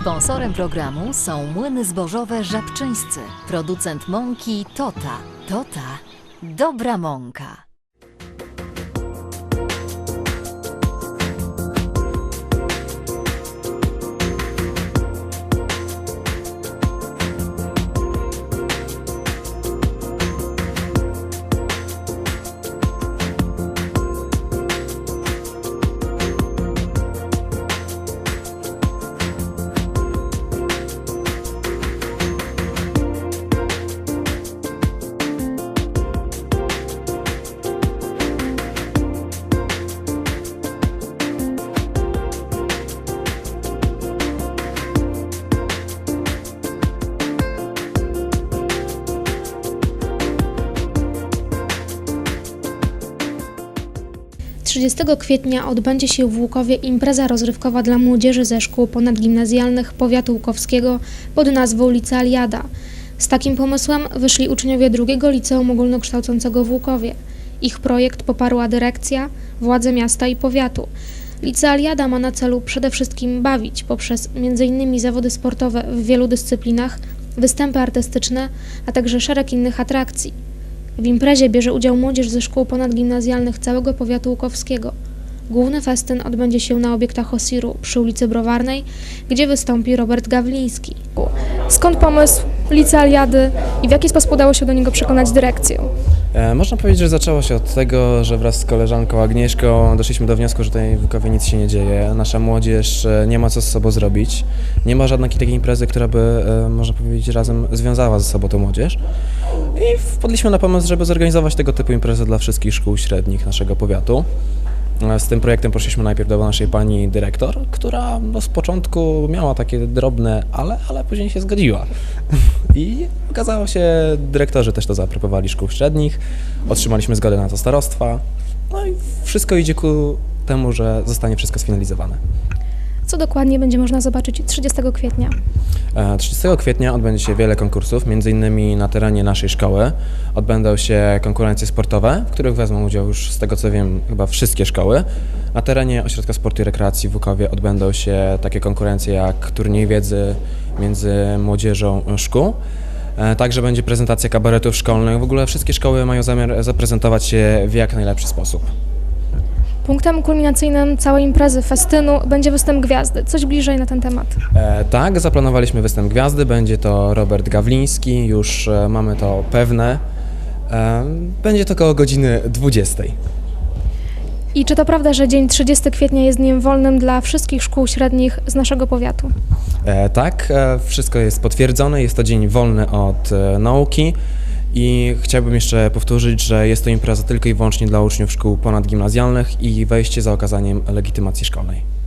Sponsorem programu są młyny zbożowe Żabczyńscy, producent mąki Tota. Tota. Dobra mąka. Trzydziestego kwietnia odbędzie się w Łukowie impreza rozrywkowa dla młodzieży ze szkół ponadgimnazjalnych powiatu łukowskiego pod nazwą Licealiada. Z takim pomysłem wyszli uczniowie drugiego liceum ogólnokształcącego w Łukowie. Ich projekt poparła dyrekcja, władze miasta i powiatu. Licealiada ma na celu przede wszystkim bawić poprzez m.in. zawody sportowe w wielu dyscyplinach, występy artystyczne, a także szereg innych atrakcji. W imprezie bierze udział młodzież ze szkół ponadgimnazjalnych całego powiatu łukowskiego. Główny festyn odbędzie się na obiektach Osiru przy ulicy Browarnej, gdzie wystąpi Robert Gawliński. Skąd pomysł licealiady i w jaki sposób udało się do niego przekonać dyrekcję? E, Można powiedzieć, że zaczęło się od tego, że wraz z koleżanką Agnieszką doszliśmy do wniosku, że tutaj w Łukowie nic się nie dzieje. Nasza młodzież e, nie ma co z sobą zrobić. Nie ma żadnej takiej imprezy, która by, e, można powiedzieć, razem związała ze sobą tą młodzież. I wpadliśmy na pomysł, żeby zorganizować tego typu imprezę dla wszystkich szkół średnich naszego powiatu. E, Z tym projektem poszliśmy najpierw do naszej pani dyrektor, która no, z początku miała takie drobne ale, ale później się zgodziła. I okazało się, dyrektorzy też to zaaprobowali szkół średnich, otrzymaliśmy zgodę na to starostwa. No i wszystko idzie ku temu, że zostanie wszystko sfinalizowane. Co dokładnie będzie można zobaczyć 30 kwietnia? E, 30 kwietnia odbędzie się wiele konkursów, między innymi na terenie naszej szkoły. Odbędą się konkurencje sportowe, w których wezmą udział już z tego co wiem chyba wszystkie szkoły. Na terenie Ośrodka Sportu i Rekreacji w Łukowie odbędą się takie konkurencje jak turniej wiedzy między młodzieżą szkół. E, Także będzie prezentacja kabaretów szkolnych. W ogóle wszystkie szkoły mają zamiar zaprezentować się w jak najlepszy sposób. Punktem kulminacyjnym całej imprezy, festynu, będzie występ gwiazdy. Coś bliżej na ten temat. E, tak, zaplanowaliśmy występ gwiazdy, będzie to Robert Gawliński, już e, mamy to pewne. E, będzie to około godziny 20. I czy to prawda, że dzień 30 kwietnia jest dniem wolnym dla wszystkich szkół średnich z naszego powiatu? E, tak, e, wszystko jest potwierdzone, jest to dzień wolny od e, nauki i chciałbym jeszcze powtórzyć, że jest to impreza tylko i wyłącznie dla uczniów szkół ponadgimnazjalnych i wejście za okazaniem legitymacji szkolnej.